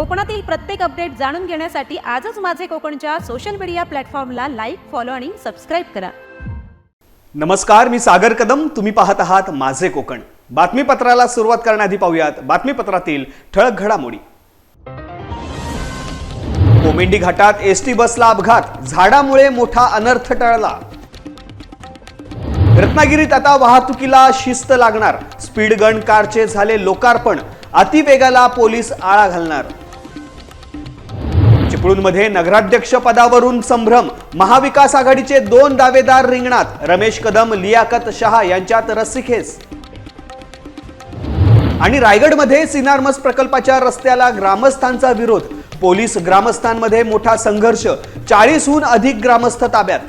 कोकणातील प्रत्येक अपडेट जाणून घेण्यासाठी आजच माझे कोकणच्या सोशल मीडिया प्लॅटफॉर्मला लाईक फॉलो आणि सबस्क्राईब करा. नमस्कार मी सागर कदम. तुम्ही पाहत आहात माझे कोकण. बातमीपत्राला सुरुवात करण्याआधी पाहूयात बातमीपत्रातील ठळक घडामोडी. कोमेंडी घाटात एस टी बसला अपघात. झाडामुळे मोठा अनर्थ टळला. रत्नागिरीत आता वाहतुकीला शिस्त लागणार. स्पीड गन कारचे झाले लोकार्पण. अतिवेगाला पोलीस आळा घालणार. चिपळूणमध्ये नगराध्यक्ष पदावरून संभ्रम. महाविकास आघाडीचे दोन दावेदार रिंगणात रमेश कदम लियाकत शहा यांच्यात रस्सीखेस आणि रायगडमध्ये सिनारमस प्रकल्पाच्या रस्त्याला ग्रामस्थांचा विरोध. पोलीस ग्रामस्थांमध्ये मोठा संघर्ष चाळीसहून अधिक ग्रामस्थ ताब्यात.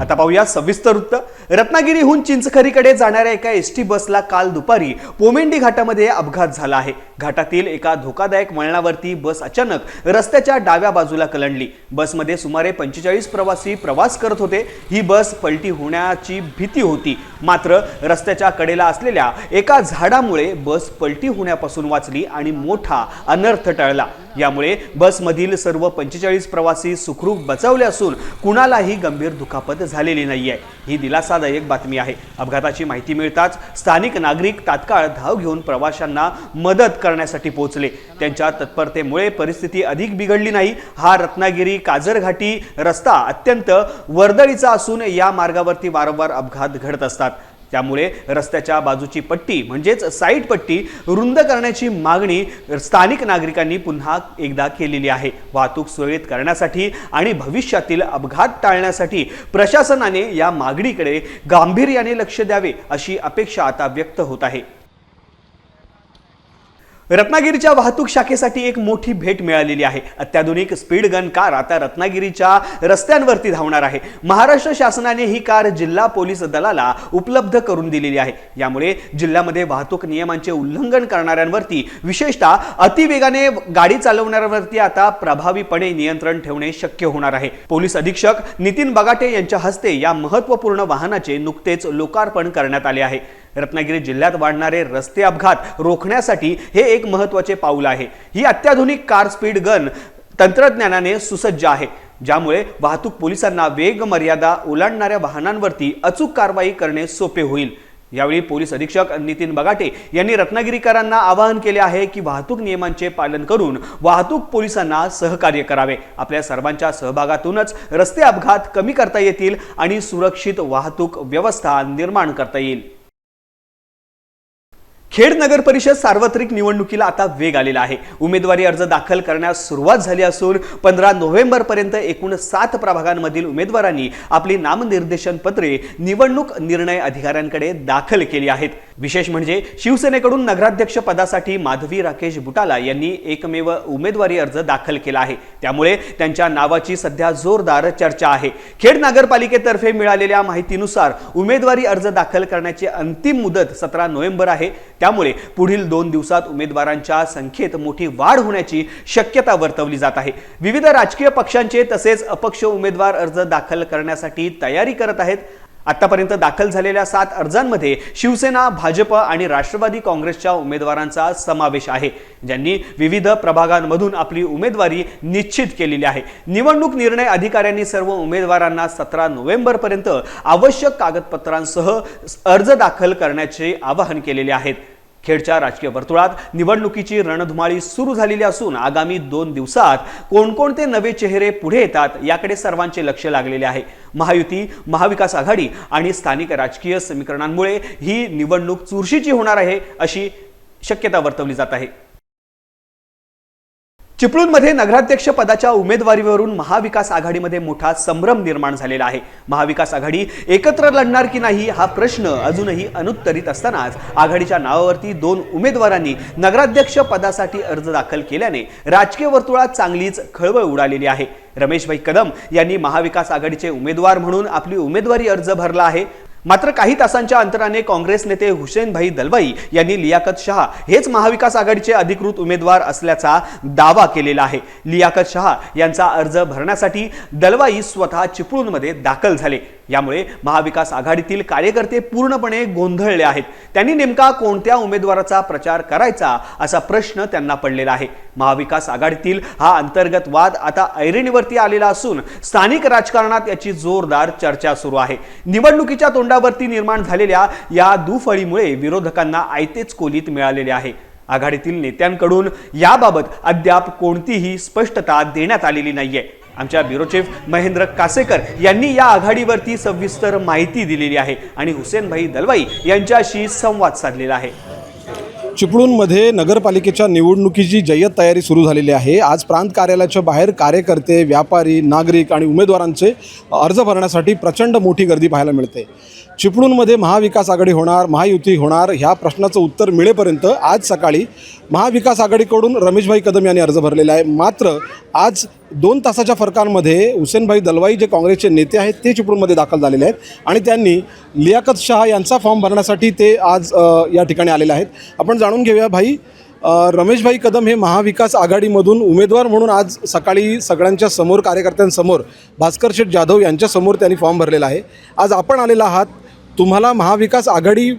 आता पाहूया सविस्तर वृत्त. रत्नागिरीहून चिंचखरीकडे जाणाऱ्या एका एस टी बसला काल दुपारी पोमेंडी घाटामध्ये अपघात झाला आहे. घाटातील एका धोकादायक वळणावरती बस अचानक रस्त्याच्या डाव्या बाजूला कलंडली. बसमध्ये सुमारे पंचेचाळीस प्रवासी प्रवास करत होते. ही बस पलटी होण्याची भीती होती. मात्र रस्त्याच्या कडेला असलेल्या एका झाडामुळे बस पलटी होण्यापासून वाचली आणि मोठा अनर्थ टळला. यामुळे बसमधील सर्व पंचेचाळीस प्रवासी सुखरूप बचावले असून कुणालाही गंभीर दुखापत झालेली नाहीये. ही दिलासा धक्कादायक बातमी आहे. अपघाताची माहिती मिळताच स्थानिक नागरिक तात्काळ धाव घेऊन प्रवाशांना मदत करण्यासाठी पोहोचले. त्यांच्या तत्परतेमुळे परिस्थिती अधिक बिघडली नाही. हा रत्नागिरी काजरघाटी रस्ता अत्यंत वर्दळीचा असून या मार्गावरती वारंवार अपघात घडत असतात. त्यामुळे रस्त्याच्या बाजूची पट्टी म्हणजेच साईड पट्टी रुंद करण्याची मागणी स्थानिक नागरिकांनी पुन्हा एकदा केलेली आहे. वाहतूक सुरळीत करण्यासाठी आणि भविष्यातील अपघात टाळण्यासाठी प्रशासनाने या मागणीकडे गांभीर्याने लक्ष द्यावे अशी अपेक्षा आता व्यक्त होत आहे. रत्नागिरीच्या वाहतूक शाखेसाठी एक मोठी भेट मिळालेली आहे. अत्याधुनिक स्पीड गन कार आता रत्नागिरीच्या रस्त्यांवरती धावणार आहे. महाराष्ट्र शासनाने ही कार जिल्हा पोलीस दलाला उपलब्ध करून दिलेली आहे. यामुळे जिल्ह्यामध्ये वाहतूक नियमांचे उल्लंघन करणाऱ्यांवरती विशेषतः अतिवेगाने गाडी चालवणाऱ्यांवरती आता प्रभावीपणे नियंत्रण ठेवणे शक्य होणार आहे. पोलीस अधीक्षक नितीन बगाटे यांच्या हस्ते या महत्त्वपूर्ण वाहनाचे नुकतेच लोकार्पण करण्यात आले आहे. रत्नागिरी जिल्ह्यात वाढणारे रस्ते अपघात रोखण्यासाठी हे एक महत्त्वाचे पाऊल आहे. ही अत्याधुनिक कार स्पीड गन तंत्रज्ञानाने सुसज्ज आहे. ज्यामुळे वाहतूक पोलिसांना वेग मर्यादा ओलांडणाऱ्या वाहनांवरती अचूक कारवाई करणे सोपे होईल. यावेळी पोलीस अधीक्षक नितीन बगाटे यांनी रत्नागिरीकरांना आवाहन केले आहे की वाहतूक नियमांचे पालन करून वाहतूक पोलिसांना सहकार्य करावे. आपल्या सर्वांच्या सहभागातूनच रस्ते अपघात कमी करता येतील आणि सुरक्षित वाहतूक व्यवस्था निर्माण करता येईल. खेड नगर परिषद सार्वत्रिक निवडणुकीला आता वेग आलेला आहे. उमेदवारी अर्ज दाखल करण्यास सुरुवात झाली असून पंधरा नोव्हेंबरपर्यंत एकूण सात प्रभागांमधील उमेदवारांनी आपली नामनिर्देशन पत्रे निवडणूक निर्णय अधिकाऱ्यांकडे दाखल केली आहेत. विशेष म्हणजे शिवसेनेकडून नगराध्यक्ष पदासाठी माधवी राकेश बुटाला यांनी एकमेव उमेदवारी अर्ज दाखल केला आहे. त्यामुळे त्यांच्या नावाची सध्या जोरदार चर्चा आहे. खेड नगरपालिकेतर्फे मिळालेल्या माहितीनुसार उमेदवारी अर्ज दाखल करण्याची अंतिम मुदत सतरा नोव्हेंबर आहे. त्यामुळे पुढील दोन दिवसात उमेदवारांच्या संख्येत मोठी वाढ होण्याची शक्यता वर्तवली जात आहे. विविध राजकीय पक्षांचे तसेच अपक्ष उमेदवार अर्ज दाखल करण्यासाठी तयारी करत आहेत. आतापर्यंत दाखल झालेल्या सात अर्जांमध्ये शिवसेना भाजप आणि राष्ट्रवादी काँग्रेसच्या उमेदवारांचा समावेश आहे ज्यांनी विविध प्रभागांमधून आपली उमेदवारी निश्चित केलेली आहे. निवडणूक निर्णय अधिकाऱ्यांनी सर्व उमेदवारांना सतरा नोव्हेंबरपर्यंत आवश्यक कागदपत्रांसह अर्ज दाखल करण्याचे आवाहन केलेले आहेत. खेडच्या राजकीय वर्तुळात निवडणुकीची रणधुमाळी सुरू झालेली असून आगामी दोन दिवसात कोणकोणते नवे चेहरे पुढे येतात याकडे सर्वांचे लक्ष लागलेले आहे. महायुती महाविकास आघाडी आणि स्थानिक राजकीय समीकरणांमुळे ही निवडणूक चुरशीची होणार आहे अशी शक्यता वर्तवली जात आहे. चिपळूणमध्ये नगराध्यक्ष पदाच्या उमेदवारीवरून महाविकास आघाडीमध्ये मोठा संभ्रम निर्माण झालेला आहे. महाविकास आघाडी एकत्र लढणार की नाही हा प्रश्न अजूनही अनुत्तरित असतानाच आघाडीच्या नावावरती दोन उमेदवारांनी नगराध्यक्ष पदासाठी अर्ज दाखल केल्याने राजकीय वर्तुळात चांगलीच खळबळ उडालेली आहे. रमेशभाई कदम यांनी महाविकास आघाडीचे उमेदवार म्हणून आपली उमेदवारी अर्ज भरला आहे. मात्र काही तासांच्या अंतराने काँग्रेस नेते हुसेनभाई दलवाई यांनी लियाकत शहा हेच महाविकास आघाडीचे अधिकृत उमेदवार असल्याचा दावा केलेला आहे. लियाकत शहा यांचा अर्ज भरण्यासाठी दलवाई स्वतः चिपळूणमध्ये दाखल झाले. यामुळे महाविकास आघाडीतील कार्यकर्ते पूर्णपणे गोंधळले आहेत. त्यांनी नेमका कोणत्या उमेदवाराचा प्रचार करायचा असा प्रश्न त्यांना पडलेला आहे. महाविकास आघाडीतील हा अंतर्गत वाद आता ऐरणीवरती आलेला असून स्थानिक राजकारणात याची जोरदार चर्चा सुरू आहे. निवडणुकीच्या तोंडावरती निर्माण झालेल्या या दुफळीमुळे विरोधकांना आयतेच कोलीत मिळालेले आहे. आघाडीतील नेत्यांकडून याबाबत अद्याप कोणतीही स्पष्टता देण्यात आलेली नाहीये. आमच्या ब्युरो चीफ महेंद्र कासेकर यांनी या आघाडीवरती सविस्तर माहिती दिलेली आहे आणि हुसेनभाई दलवाई यांच्याशी संवाद साधलेला आहे. चिपळूणमध्ये नगरपालिकेच्या निवडणुकीची जय्यत तयारी सुरू झालेली आहे. आज प्रांत कार्यालयाच्या बाहेर कार्यकर्ते व्यापारी नागरिक आणि उमेदवारांचे अर्ज भरण्यासाठी प्रचंड मोठी गर्दी पाहायला मिळते. चिपळूणमध्ये महाविकास आघाडी होणार महायुती होणार ह्या प्रश्नाचं उत्तर मिळेपर्यंत आज सकाळी महाविकास आघाडीकडून रमेशभाई कदम यांनी अर्ज भरलेला आहे. मात्र आज दोन तासाच्या फरकांमध्ये हुसेनभाई दलवाई जे काँग्रेसचे नेते आहेत ते चिपळूणमध्ये दाखल झालेले आहेत आणि त्यांनी लियाकत शहा यांचा फॉर्म भरण्यासाठी ते आज या ठिकाणी आलेले आहेत. आपण जाणून घेऊया भाई रमेशभाई कदम हे महाविकास आघाडीमधून उमेदवार म्हणून आज सकाळी सगळ्यांच्या समोर कार्यकर्त्यांसमोर भास्कर शेठ जाधव यांच्यासमोर त्यांनी फॉर्म भरलेला आहे. आज आपण आलेला आहात तुम्हाला महाविकास आघाडी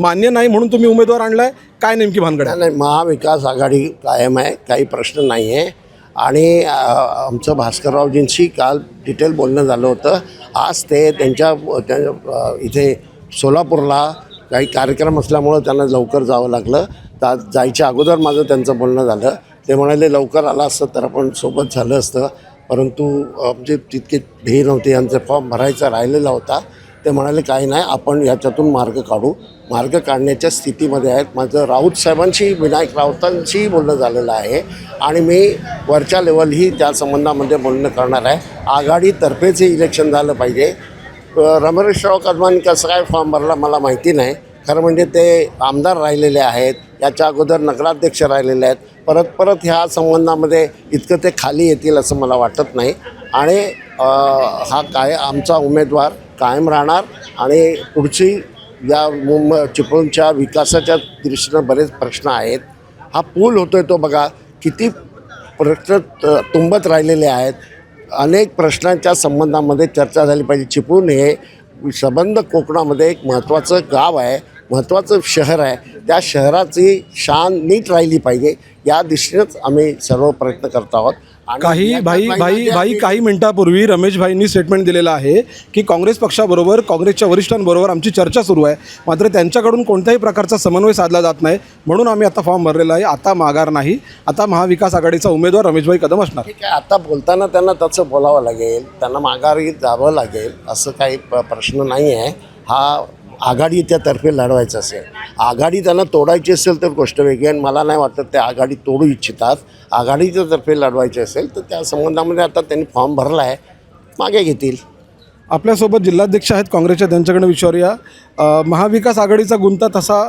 मान्य नाही म्हणून तुम्ही उमेदवार आणलाय? काय नेमकी भानगड आहे? नाही महाविकास आघाडी कायम आहे काही प्रश्न नाही आहे आणि आमचं भास्कररावजींशी काल डिटेल बोलणं झालं होतं. आज ते त्यांच्या इथे सोलापूरला काही कार्यक्रम असल्यामुळं त्यांना लवकर जावं लागलं. ता जायच्या अगोदर माझं त्यांचं बोलणं झालं. ते म्हणाले लवकर आला असतं तर आपण सोबत झालं असतं. परंतु आमचे म्हणजे तितके ध्येय नव्हते. यांचा फॉर्म भरायचा राहिलेला होता. ते म्हणाले काही नाही आपण याच्यातून मार्ग काढू. मार्ग काढण्याच्या स्थितीमध्ये आहेत. माझं राऊत साहेबांशी विनायक राऊतांशी बोलणं झालेलं आहे. आणि मी वरच्या लेवलही त्या संबंधामध्ये बोलणं करणार आहे. आघाडीतर्फेच हे इलेक्शन झालं पाहिजे. रमेशराव कदमांनी कसं काय फॉर्म भरला मला माहिती नाही. खरं म्हणजे ते आमदार राहिलेले आहेत. याच्या अगोदर नगराध्यक्ष राहिलेले आहेत. परत परत ह्या संबंधामध्ये इतकं ते खाली येतील असं मला वाटत नाही. आणि हा काय आमचा उमेदवार कायम राहणार आणि पुढची या मुंब चिपळूणच्या विकासाच्या दृष्टीनं बरेच प्रश्न आहेत. हा पूल होतो आहे तो बघा किती प्रश्न तुंबत राहिलेले आहेत. अनेक प्रश्नांच्या संबंधामध्ये चर्चा झाली पाहिजे. चिपळूण हे संबंध कोकणामध्ये एक महत्त्वाचं गाव आहे महत्त्वाचं शहर आहे. त्या शहराची शान नीट राहिली पाहिजे. या दृष्टीनंच आम्ही सर्व प्रयत्न करत आहोत. काही भाई भाई भाई काही मिनिटापूर्वी रमेश भाईंनी स्टेटमेंट दिलेलं आहे की काँग्रेस पक्षाबरोबर काँग्रेसच्या वरिष्ठांबरोबर आमची चर्चा सुरू आहे. मात्र त्यांच्याकडून कोणत्याही प्रकारचा समन्वय साधला जात नाही. म्हणून आम्ही आता फॉर्म भरलेला आहे. आता माघार नाही. आता महाविकास आघाडीचा उमेदवार रमेशभाई कदम असणार. ठीक आहे. आता बोलताना त्यांना तसं बोलावं लागेल. त्यांना माघारी जावं लागेल असं काही प्रश्न नाही आहे हा आघाडी त्यातर्फे लढवायचं असेल. आघाडी त्यांना तोडायची असेल तर गोष्ट वेगळी आणि मला नाही वाटत ते आघाडी तोडू इच्छितात. आघाडीच्या तर्फे लढवायची असेल तर त्या संबंधामध्ये आता त्यांनी फॉर्म भरला आहे. मागे घेतील. आपल्यासोबत जिल्हाध्यक्ष आहेत काँग्रेसच्या त्यांच्याकडे विचारूया. महाविकास आघाडीचा गुंता तसा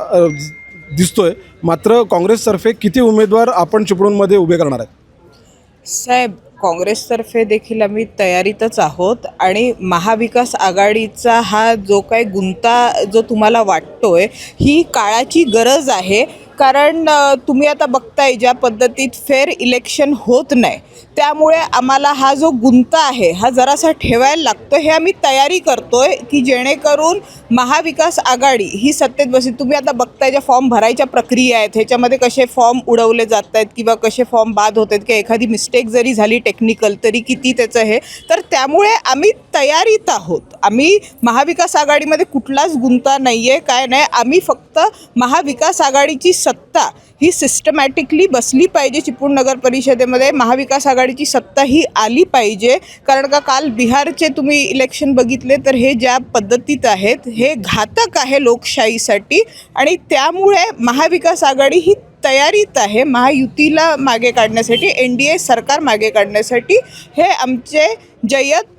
दिसतोय. मात्र काँग्रेसतर्फे किती उमेदवार आपण चिपळूणमध्ये उभे करणार आहेत? साहेब काँग्रेसतर्फे देखील आम्ही तयारीतच आहोत आणि महाविकास आघाडीचा हा जो काही गुंता जो तुम्हाला वाटतोय ही काळाची गरज आहे. कारण तुम्ही आता बघताय ज्या पद्धतीत फेअर इलेक्शन होत नाही त्यामुळे आम्हाला हा जो गुंता आहे हा जरासा ठेवायला लागतो. हे आम्ही तयारी करतोय की जेणेकरून महाविकास आघाडी ही सत्तेत बसेल. तुम्ही आता बघताय ज्या फॉर्म भरायच्या प्रक्रिया आहेत ह्याच्यामध्ये कसे फॉर्म उडवले जात आहेत किंवा कसे फॉर्म बाद होत आहेत किंवा एखादी मिस्टेक जरी झाली टेक्निकल तरी किती त्याचं हे तर त्यामुळे आम्ही तयारीत आहोत. आम्ही महाविकास आघाडीमध्ये कुठलाच गुंता नाही आहे काय नाही. आम्ही फक्त महाविकास आघाडीची स सत्ता ही सिस्टमॅटिकली बसली पाहिजे चिपळूण नगर परिषदेमध्ये. महाविकास आघाडीची सत्ता ही आली पाहिजे. कारण का काल बिहारचे तुम्ही इलेक्शन बघितले तर हे ज्या पद्धतीत आहेत हे घातक आहे लोकशाहीसाठी. आणि त्यामुळे महाविकास आघाडी ही तयारीत आहे महायुतीला मागे काढण्यासाठी एन डी ए सरकार मागे काढण्यासाठी. हे आमचे जय्यत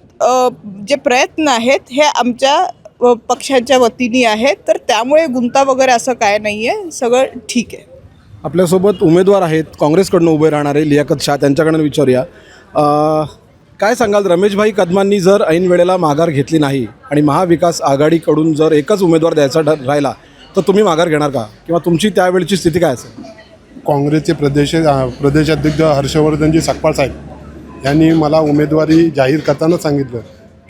जे प्रयत्न आहेत हे आमच्या पक्षाच्या वतीने आहेत तर त्यामुळे गुंता वगैरे असं काय नाही आहे सगळं ठीक आहे. आपल्यासोबत उमेदवार आहेत. काँग्रेसकडनं उभे राहणारे लियाकत शाह. त्यांच्याकडनं विचारूया. अ, काय सांगाल? रमेशभाई कदमांनी जर ऐन वेळेला माघार घेतली नाही आणि महाविकास आघाडीकडून जर एकच उमेदवार द्यायचा राहिला तर तुम्ही माघार घेणार का? किंवा तुमची त्यावेळची स्थिती काय असेल? काँग्रेसचे प्रदेश प्रदेशाध्यक्ष हर्षवर्धनजी सकपाळ साहेब यांनी मला उमेदवारी जाहीर करताना सांगितलं.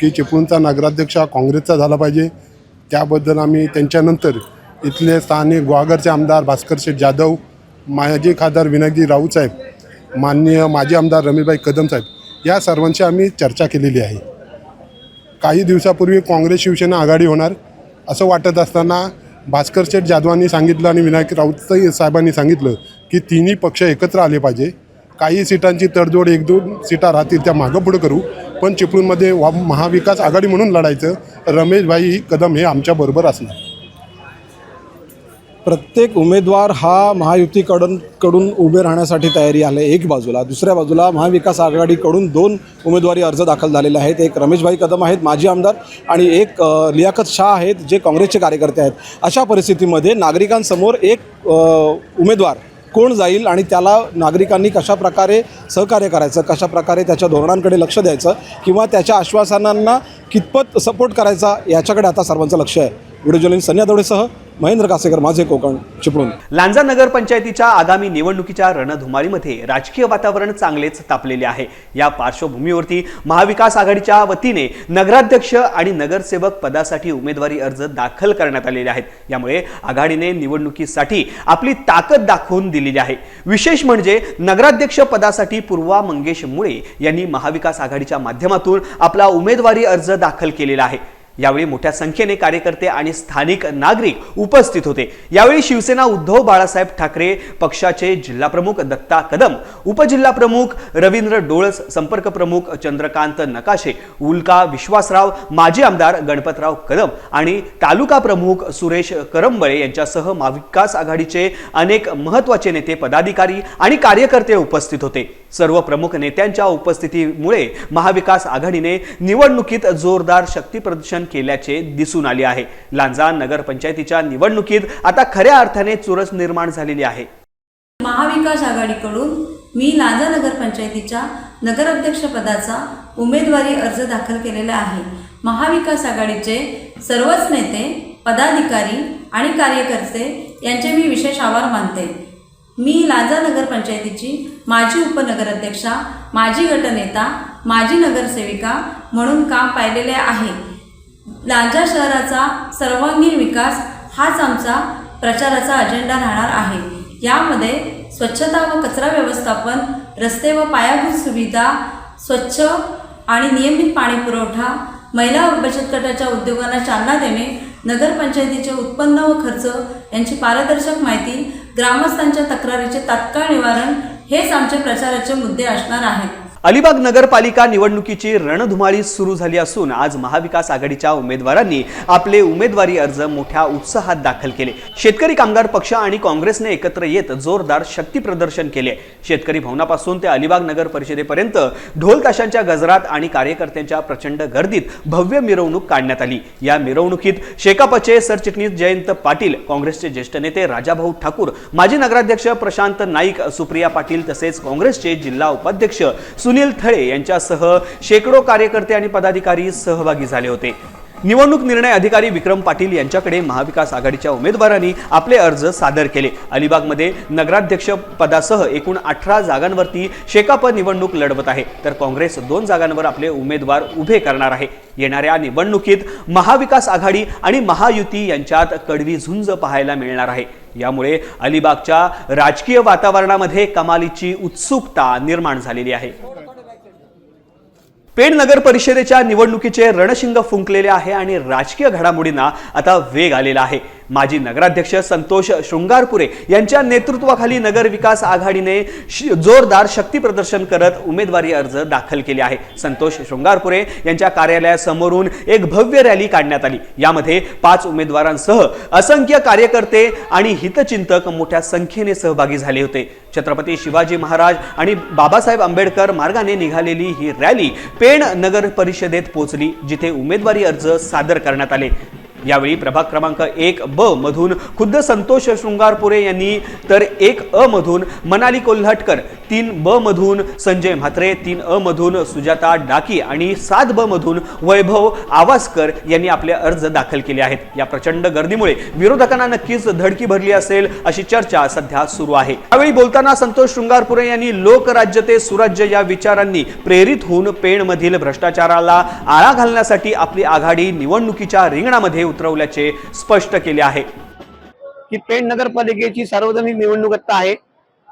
की चिपळूणचा नगराध्यक्ष हा काँग्रेसचा झाला पाहिजे. त्याबद्दल आम्ही त्यांच्यानंतर इथले स्थानिक ग्वागरचे आमदार भास्कर शेठ जाधव माजी खासदार विनायकजी राऊत साहेब माननीय माजी आमदार रमेशभाई कदम साहेब या सर्वांशी आम्ही चर्चा केलेली आहे. काही दिवसापूर्वी काँग्रेस शिवसेना आघाडी होणार असं वाटत असताना भास्कर शेठ जाधवांनी सांगितलं आणि विनायक राऊत साहेबांनी सांगितलं की तिन्ही पक्ष एकत्र आले पाहिजे. काही सीटांची तडजोड एक दोन सीटा राहतील त्या मागं पुढं करू. पण चिपळूणमध्ये वा महाविकास आघाडी म्हणून लढायचं रमेशभाई कदम हे आमच्याबरोबर असणार. प्रत्येक उमेदवार हा महायुतीकडून कडून उभे राहण्यासाठी तयारी आले एक बाजूला. दुसऱ्या बाजूला महाविकास आघाडीकडून दोन उमेदवारी अर्ज दाखल झालेले आहेत. एक रमेशभाई कदम आहेत माजी आमदार आणि एक लियाकत शाह आहेत जे काँग्रेसचे कार्यकर्ते आहेत. अशा परिस्थितीमध्ये नागरिकांसमोर एक उमेदवार कोण जाईल आणि त्याला नागरिकांनी कशा प्रकारे सहकार्य करायचं कशा प्रकारे त्याच्या धोरणांकडे लक्ष द्यायचं किंवा त्याच्या आश्वासनांना कितपत सपोर्ट करायचा याच्याकडे आता सर्वांचं लक्ष आहे. व्हिडिओ जर्नलिस्ट सन्या दवडेसह महेंद्र कासेकर माझे कोकण चिपळूण. लांजा नगर पंचायतीच्या आगामी निवडणुकीच्या रणधुमाळीमध्ये राजकीय वातावरण चांगलेच तापलेले आहे. या पार्श्वभूमीवरती महाविकास आघाडीच्या वतीने नगराध्यक्ष आणि नगरसेवक पदासाठी उमेदवारी अर्ज दाखल करण्यात आलेले आहेत. यामुळे आघाडीने निवडणुकीसाठी आपली ताकद दाखवून दिलेली आहे. विशेष म्हणजे नगराध्यक्ष पदासाठी पूर्वा मंगेश मुळे यांनी महाविकास आघाडीच्या माध्यमातून आपला उमेदवारी अर्ज दाखल केलेला आहे. यावेळी मोठ्या संख्येने कार्यकर्ते आणि स्थानिक नागरिक उपस्थित होते. यावेळी शिवसेना उद्धव बाळासाहेब ठाकरे पक्षाचे जिल्हाप्रमुख दत्ता कदम उपजिल्हाप्रमुख रवींद्र डोळस संपर्क प्रमुख चंद्रकांत नकाशे उल्का विश्वासराव माजी आमदार गणपतराव कदम आणि तालुका प्रमुख सुरेश करंबळे यांच्यासह महाविकास आघाडीचे अनेक महत्त्वाचे नेते पदाधिकारी आणि कार्यकर्ते उपस्थित होते. सर्व प्रमुख नेत्यांच्या उपस्थितीमुळे महाविकास आघाडीने निवडणुकीत जोरदार शक्ती प्रदर्शन केल्याचे दिसून आले आहे. लांजा नगरपंचायतीच्या निवडणुकीत आता खऱ्या अर्थाने चुरस निर्माण झालेली आहे. महाविकास आघाडीकडून मी लांजा नगरपंचायतीच्या नगराध्यक्षपदाचा उमेदवारी अर्ज दाखल केलेला आहे. महाविकास आघाडीचे सर्वच नेते पदाधिकारी आणि कार्यकर्ते यांचे मी विशेष आभार मानते. मी लांजा नगरपंचायतीची माजी उपनगराध्यक्षा माजी गटनेता माजी नगरसेविका म्हणून काम पाहिलेले आहे. लांजा शहराचा सर्वांगीण विकास हाच आमचा प्रचाराचा अजेंडा राहणार आहे. यामध्ये स्वच्छता व कचरा व्यवस्थापन रस्ते व पायाभूत सुविधा स्वच्छ आणि नियमित पाणी पुरवठा महिला बचत गटाच्या उद्योगांना चालना देणे नगरपंचायतीचे उत्पन्न व खर्च यांची पारदर्शक माहिती ग्रामस्थांच्या तक्रारीचे तात्काळ निवारण हेच आमचे प्रचाराचे मुद्दे असणार आहेत. अलिबाग नगरपालिका निवडणुकीची रणधुमाळी सुरू झाली असून आज महाविकास आघाडीच्या उमेदवारांनी आपले उमेदवारी अर्ज मोठ्या उत्साहात दाखल केले. शेतकरी कामगार पक्ष आणि काँग्रेसने एकत्र येत जोरदार शक्ती प्रदर्शन केले. शेतकरी भवनापासून ते अलिबाग नगर परिषदेपर्यंत ढोल ताशांच्या गजरात आणि कार्यकर्त्यांच्या प्रचंड गर्दीत भव्य मिरवणूक काढण्यात आली. या मिरवणुकीत शेकापचे सरचिटणीस जयंत पाटील काँग्रेसचे ज्येष्ठ नेते राजाभाऊ ठाकूर माजी नगराध्यक्ष प्रशांत नाईक सुप्रिया पाटील तसेच काँग्रेसचे जिल्हा उपाध्यक्ष सुनील थळे यांच्यासह शेकडो कार्यकर्ते आणि पदाधिकारी सहभागी झाले होते. निवडणूक निर्णय अधिकारी विक्रम पाटील यांच्याकडे महाविकास आघाडीच्या उमेदवारांनी आपले अर्ज सादर केले. अलिबागमध्ये नगराध्यक्ष पदासह एकूण अठरा जागांवरती शेकाप निवडणूक लढवत आहे. तर काँग्रेस दोन जागांवर आपले उमेदवार उभे करणार आहे. येणाऱ्या निवडणुकीत महाविकास आघाडी आणि महायुती यांच्यात कडवी झुंज पाहायला मिळणार आहे. यामुळे अलिबागच्या राजकीय वातावरणामध्ये कमालीची उत्सुकता निर्माण झालेली आहे. पेण नगर परिषदेच्या निवडणुकीचे रणशिंग फुंकलेले आहे आणि राजकीय घडामोडींना आता वेग आलेला आहे. माजी नगराध्यक्ष संतोष शृंगारपुरे यांच्या नेतृत्वाखाली नगर विकास आघाडीने जोरदार शक्ती प्रदर्शन करत उमेदवारी अर्ज दाखल केले आहे. संतोष शृंगारपुरे यांच्या कार्यालयासमोरून एक भव्य रॅली काढण्यात आली. यामध्ये पाच उमेदवारांसह असंख्य कार्यकर्ते आणि हितचिंतक मोठ्या संख्येने सहभागी झाले होते. छत्रपती शिवाजी महाराज आणि बाबासाहेब आंबेडकर मार्गाने निघालेली ही रॅली पेण नगर परिषदेत पोहोचली जिथे उमेदवारी अर्ज सादर करण्यात आले. यावेळी प्रभाग क्रमांक एक ब मधून खुद्द संतोष शृंगारपुरे यांनी तर एक अ मधून मनाली कोल्हाटकर तीन ब मधून संजय म्हात्रे तीन अ मधून सुजाता डाकी आणि सात ब मधून वैभव आवासकर यांनी आपले अर्ज दाखल केले आहेत. या प्रचंड गर्दीमुळे विरोधकांना नक्कीच धडकी भरली असेल अशी चर्चा सध्या सुरू आहे. यावेळी बोलताना संतोष शृंगारपुरे यांनी लोकराज्य ते सुराज्य या विचारांनी प्रेरित होऊन पेणमधील भ्रष्टाचाराला आळा घालण्यासाठी आपली आघाडी निवडणुकीच्या रिंगणामध्ये उतरवल्याचे स्पष्ट केले आहे. की पेण नगरपालिकेची सार्वजनिक निवडणूक आता आहे.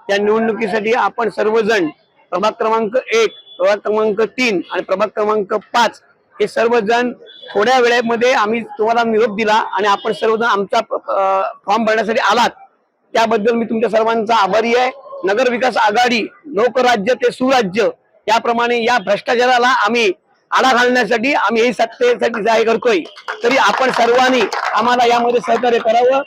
त्या निवडणुकीसाठी आपण सर्वजण प्रभाग क्रमांक एक प्रभाग क्रमांक तीन आणि प्रभाग क्रमांक पाच हे सर्वजण थोड्या वेळेमध्ये आम्ही तुम्हाला निरोप दिला आणि आपण सर्वजण आमचा फॉर्म भरण्यासाठी आलात. त्याबद्दल मी तुमच्या सर्वांचा आभारी आहे. नगर विकास आघाडी लोकराज्य ते सुराज्य याप्रमाणे या भ्रष्टाचाराला आम्ही आळा घालण्यासाठी आम्ही हे सत्तेसाठी जाहीर करतोय. तरी आपण सर्वांनी आम्हाला यामध्ये सहकार्य करावं.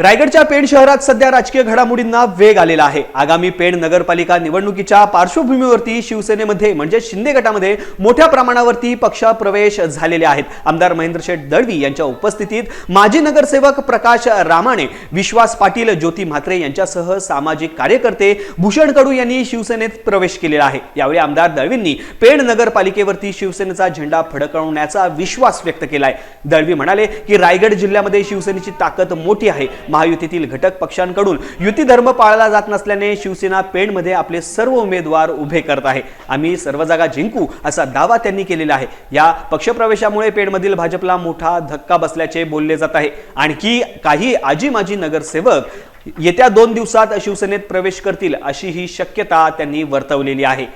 रायगडच्या पेण शहरात सध्या राजकीय घडामोडींना वेग आलेला आहे. आगामी पेण नगरपालिका निवडणुकीच्या पार्श्वभूमीवरती शिवसेनेमध्ये म्हणजे शिंदे गटामध्ये मोठ्या प्रमाणावरती पक्षप्रवेश झालेले आहेत. आमदार महेंद्र शेठ दळवी यांच्या उपस्थितीत माजी नगरसेवक प्रकाश रामाणे विश्वास पाटील ज्योती म्हात्रे यांच्यासह सामाजिक कार्यकर्ते भूषण कडू यांनी शिवसेनेत प्रवेश केलेला आहे. यावेळी आमदार दळवींनी पेण नगरपालिकेवरती शिवसेनेचा झेंडा फडकवण्याचा विश्वास व्यक्त केलाय. दळवी म्हणाले की रायगड जिल्ह्यामध्ये शिवसेनेची ताकद मोठी आहे. महायुतीतील घटक पक्षांकडून युती धर्म पाळला जात नसल्याने शिवसेना पेणमध्ये आपले सर्व उमेदवार उभे करत आहे. आम्ही सर्व जागा जिंकू असा दावा त्यांनी केलेला आहे. या पक्षप्रवेशामुळे पेणमधील भाजपला मोठा धक्का बसल्याचे बोलले जात आहे. आणखी काही आजी माजी नगरसेवक येत्या दोन दिवसात शिवसेनेत प्रवेश करतील अशी ही शक्यता त्यांनी वर्तवलेली आहे.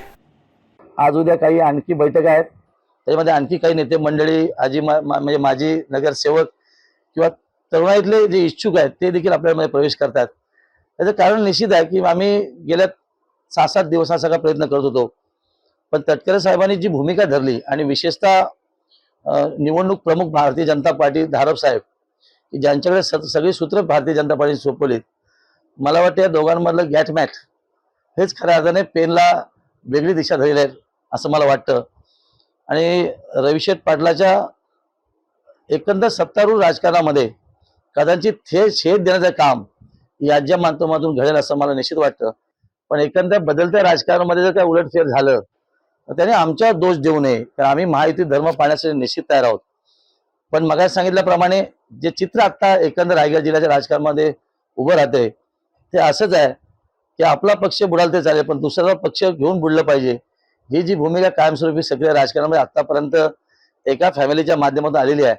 आज उद्या काही आणखी बैठक आहेत. त्याच्यामध्ये आणखी काही नेते मंडळी आजी मा- मा- म्हणजे नगरसेवक किंवा तरुणाईतले जे इच्छुक आहेत ते देखील आपल्यामध्ये प्रवेश करतात. त्याचं कारण निश्चित आहे की आम्ही गेल्या सहा सात दिवस हा सगळा प्रयत्न करत होतो. पण तटकरे साहेबांनी जी भूमिका धरली आणि विशेषतः निवडणूक प्रमुख भारतीय जनता पार्टी धारप साहेब की ज्यांच्याकडे स- सगळी सूत्र भारतीय जनता पार्टीने सोपवलीत मला वाटतं या दोघांमधलं गॅटमॅट हेच खऱ्या अर्थाने पेनला वेगळी दिशा धरली आहे असं मला वाटतं. आणि रविशेठ पाटलाच्या एकंदर सत्तारूढ राजकारणामध्ये कदाचित हे छेद देण्याचं काम याच्या माध्यमातून घडेल असं मला निश्चित वाटतं. पण एकंदर बदलत्या राजकारणामध्ये जर काय उलटफेर झालं तर त्याने आमच्या दोष देऊ नये. कारण आम्ही महायुती धर्म पाळण्यासाठी निश्चित तयार आहोत. पण मग सांगितल्याप्रमाणे जे चित्र आत्ता एकंदर रायगड जिल्ह्याच्या राजकारणामध्ये उभं राहते ते असंच आहे की आपला पक्ष बुडाल ते चालेल पण दुसरा पक्ष घेऊन बुडलं पाहिजे. ही जी भूमिका कायमस्वरूपी सक्रिय राजकारणामध्ये आतापर्यंत एका फॅमिलीच्या माध्यमातून आलेली आहे.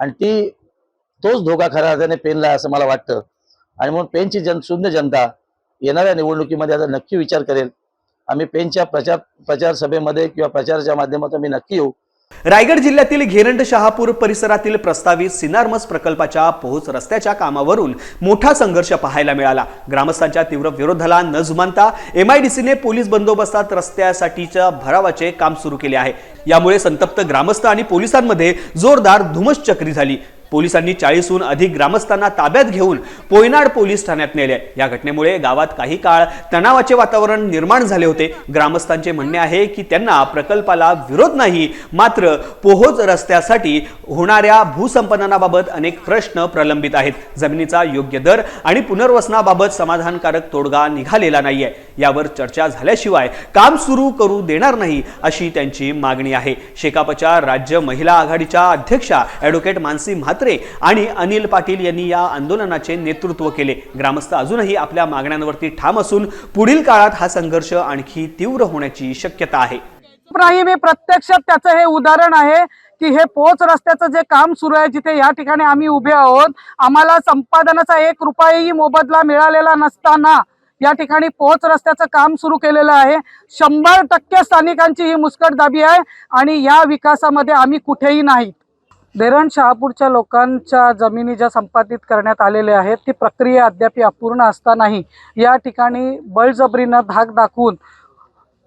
आणि ती तोच धोका खऱ्या अर्थाने पेनला आहे असं मला वाटतं. आणि म्हणून पेनची जन शून्य जनता येणाऱ्या निवडणुकीमध्ये आता नक्की विचार करेल. आम्ही पेनच्या प्रचार प्रचार सभेमध्ये किंवा प्रचाराच्या माध्यमातून मी नक्की येऊ. रायगड जिल्ह्यातील घेरंड शहापूर परिसरातील प्रस्तावित सिनारमस प्रकल्पाच्या पोहोच रस्त्याच्या कामावरून मोठा संघर्ष पाहायला मिळाला. ग्रामस्थांच्या तीव्र विरोधाला न जुमानता एमआयडीसीने पोलीस बंदोबस्तात रस्त्यासाठीच्या भरावाचे काम सुरू केले आहे. यामुळे संतप्त ग्रामस्थ आणि पोलिसांमध्ये जोरदार धुमश्चक्री झाली. पोलिसांनी चाळीसहून अधिक ग्रामस्थांना ताब्यात घेऊन पोयनाड पोलीस ठाण्यात नेले. या घटनेमुळे गावात काही काळ तणावाचे वातावरण निर्माण झाले होते. ग्रामस्थांचे म्हणणे आहे की त्यांना प्रकल्पाला विरोध नाही मात्र पोहोच रस्त्यासाठी होणाऱ्या भूसंपादनाबाबत अनेक प्रश्न प्रलंबित आहेत. जमिनीचा योग्य दर आणि पुनर्वसनाबाबत समाधानकारक तोडगा निघालेला नाहीये. यावर चर्चा झाल्याशिवाय काम सुरू करू देणार नाही अशी त्यांची मागणी आहे. शेकापच्या राज्य महिला आघाडीच्या अध्यक्षा ॲडव्होकेट मानसी म्हात्रे आणि अनिल पाटील यांनी या आंदोलनाचे नेतृत्व केले. ग्रामस्थ अजूनही आपल्या मागण्यांवरती ठाम असून पुढील काळात हा संघर्ष आणखी तीव्र होण्याची शक्यता आहे. नाही मी प्रत्यक्षात त्याचं हे उदाहरण आहे की हे पोच रस्त्याचं जे काम सुरू आहे जिथे या ठिकाणी आम्ही उभे आहोत आम्हाला संपादनाचा एक रुपयाही मोबदला मिळालेला नसताना या ठिकाणी पोच रस्त्याचं काम सुरू केलेलं आहे. शंभर टक्के स्थानिकांची ही मुस्कटदाबी आहे आणि या विकासामध्ये आम्ही कुठेही नाही. देरण शहापूरच्या लोकांच्या जमिनी ज्या संपादित करण्यात आलेल्या आहेत ती प्रक्रिया अद्याप अपूर्ण असतानाही या ठिकाणी बळजबरीनं धाक दाखवून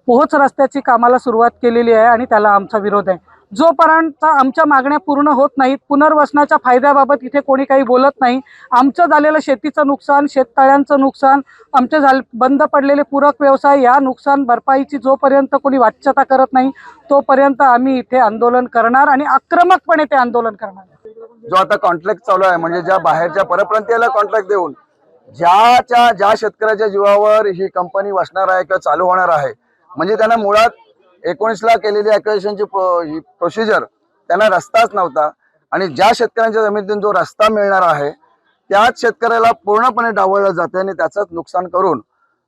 पोहोच रस्त्याची कामाला सुरुवात केलेली आहे आणि त्याला आमचा विरोध आहे. जोपर्यंत आमच्या मागण्या पूर्ण होत नाहीत पुनर्वसनाच्या फायद्याबाबत इथे कोणी काही बोलत नाही आमचं झालेलं शेतीचं नुकसान शेततळ्यांचं नुकसान आमचे झाले बंद पडलेले पूरक व्यवसाय या नुकसान भरपाईची जोपर्यंत कोणी वाच्यता करत नाही तोपर्यंत आम्ही इथे आंदोलन करणार आणि आक्रमकपणे ते आंदोलन करणार. जो आता कॉन्ट्रॅक्ट चालू आहे म्हणजे ज्या बाहेरच्या परप्रांतीयाला कॉन्ट्रॅक्ट देऊन ज्याच्या ज्या शेतकऱ्याच्या जीवावर ही कंपनी बसणार आहे किंवा चालू होणार आहे म्हणजे त्यांना मुळात एकोणीसला केलेली अक्वेशनची ही प्रोसिजर त्यांना रस्ताच नव्हता. आणि ज्या शेतकऱ्यांच्या जमिनीतून जो रस्ता मिळणार आहे त्याच शेतकऱ्याला पूर्णपणे डावळलं जाते आणि त्याचंच नुकसान करून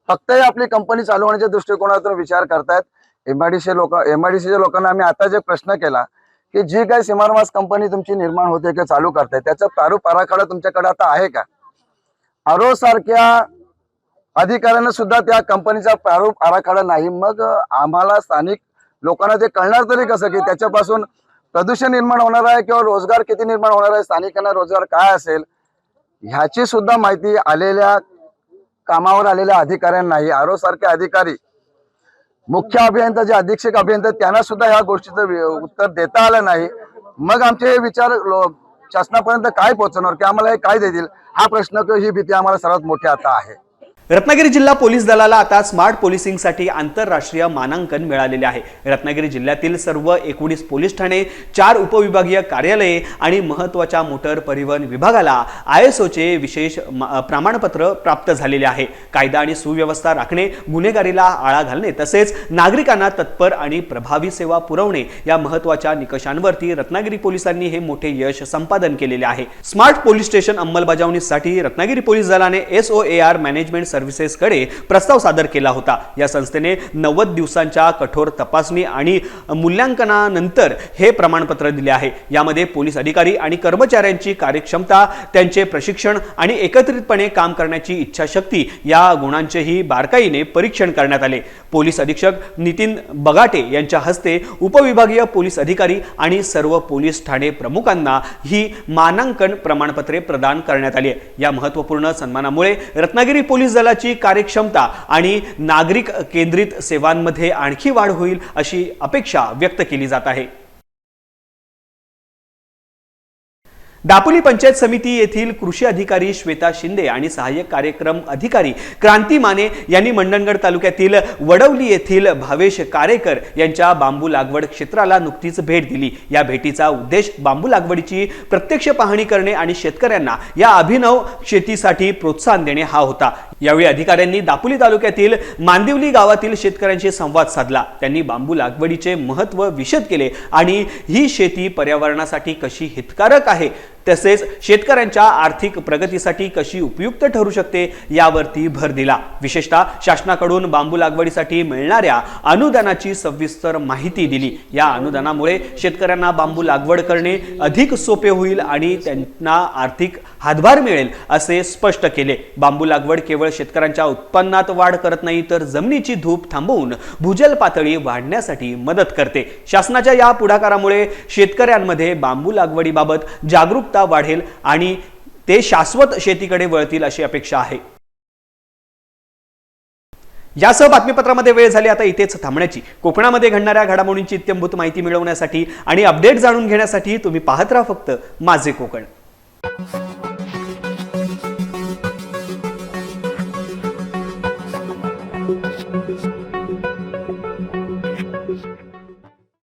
फक्त हे आपली कंपनी चालू होण्याच्या दृष्टिकोनातून विचार करतायत. एमआयडीसी लोक एमआयडीसीच्या लोकांना आम्ही आता जे प्रश्न केला की जी काही सिमारमास कंपनी तुमची निर्माण होते किंवा चालू करते त्याचा प्रारूप आराखडा तुमच्याकडे आता आहे का? आरो सारख्या अधिकाऱ्यांना सुद्धा त्या कंपनीचा प्रारूप आराखडा नाही. मग आम्हाला स्थानिक लोकांना ते कळणार तरी कसं की त्याच्यापासून प्रदूषण निर्माण होणार आहे किंवा रोजगार किती निर्माण होणार आहे स्थानिकांना रोजगार काय असेल ह्याची सुद्धा माहिती आलेल्या कामावर आलेल्या अधिकाऱ्यांना नाही आरो सारखे अधिकारी मुख्य अभियंता जे अधीक्षक अभियंता त्यांना सुद्धा ह्या गोष्टीचं उत्तर देता आलं नाही. मग आमचे हे विचार लो- शासनापर्यंत काय पोहोचणार की आम्हाला हे काय देतील हा प्रश्न किंवा ही भीती आम्हाला सर्वात मोठी आता आहे. रत्नागिरी जिल्हा पोलीस दलाला आता स्मार्ट पोलिसिंगसाठी आंतरराष्ट्रीय मानांकन मिळालेले आहे. रत्नागिरी जिल्ह्यातील सर्व एकोणीस पोलीस ठाणे चार उपविभागीय कार्यालये आणि महत्त्वाच्या मोटर परिवहन विभागाला आय एस ओचे विशेष प्रमाणपत्र प्राप्त झालेले आहे. कायदा आणि सुव्यवस्था राखणे गुन्हेगारीला आळा घालणे तसेच नागरिकांना तत्पर आणि प्रभावी सेवा पुरवणे या महत्त्वाच्या निकषांवरती रत्नागिरी पोलिसांनी हे मोठे यश संपादन केलेले आहे. स्मार्ट पोलीस स्टेशन अंमलबजावणीसाठी रत्नागिरी पोलीस दलाने S O A R management सर्व्हिसेसकडे प्रस्ताव सादर केला होता. या संस्थेने नव्वद दिवसांच्या कठोर तपासणी आणि मूल्यांकनानंतर हे प्रमाणपत्र दिले आहे. यामध्ये पोलीस अधिकारी आणि कर्मचाऱ्यांची कार्यक्षमता त्यांचे प्रशिक्षण आणि एकत्रितपणे काम करण्याची इच्छाशक्ती या गुणांचेही बारकाईने परीक्षण करण्यात आले. पोलीस अधीक्षक नितीन बगाटे यांच्या हस्ते उपविभागीय पोलीस अधिकारी आणि सर्व पोलीस ठाणे प्रमुखांना ही मानांकन प्रमाणपत्रे प्रदान करण्यात आली या महत्त्वपूर्ण सन्मानामुळे रत्नागिरी पोलीस दलाची कार्यक्षमता आणि नागरिक केंद्रित सेवांमध्ये आणखी वाढ होईल अशी अपेक्षा व्यक्त केली जात आहे. दापोली पंचायत समिती येथील कृषी अधिकारी श्वेता शिंदे आणि सहाय्यक कार्यक्रम अधिकारी क्रांती माने यांनी मंडणगड तालुक्यातील वडवली येथील भावेश कारेकर यांच्या बांबू लागवड क्षेत्राला नुकतीच भेट दिली. या भेटीचा उद्देश बांबू लागवडीची प्रत्यक्ष पाहणी करणे आणि शेतकऱ्यांना या अभिनव शेतीसाठी प्रोत्साहन देणे हा होता. यावेळी अधिकाऱ्यांनी दापोली तालुक्यातील मांदिवली गावातील शेतकऱ्यांशी संवाद साधला. त्यांनी बांबू लागवडीचे महत्त्व विशद केले आणि ही शेती पर्यावरणासाठी कशी हितकारक आहे तसेच शेतकऱ्यांच्या आर्थिक प्रगतीसाठी कशी उपयुक्त ठरू शकते यावरती भर दिला. विशेषतः शासनाकडून बांबू लागवडीसाठी मिळणाऱ्या अनुदानाची सविस्तर माहिती दिली. या अनुदानामुळे शेतकऱ्यांना बांबू लागवड करणे अधिक सोपे होईल आणि त्यांना आर्थिक हातभार मिळेल असे स्पष्ट केले. बांबू लागवड केवळ शेतकऱ्यांच्या उत्पन्नात वाढ करत नाही तर जमिनीची धूप थांबवून भूजल पातळी वाढण्यासाठी मदत करते. शासनाच्या या पुढाकारामुळे शेतकऱ्यांमध्ये बांबू लागवडीबाबत जागरूकता वाढेल आणि ते शाश्वत शेतीकडे वळतील अशी अपेक्षा आहे. यासह बातमीपत्रामध्ये वेळ झाली. आता इथेच थांबण्याची. कोकणामध्ये घडणाऱ्या घडामोडींची इत्यंभूत माहिती मिळवण्यासाठी आणि अपडेट जाणून घेण्यासाठी तुम्ही पाहत राहा फक्त माझे कोकण.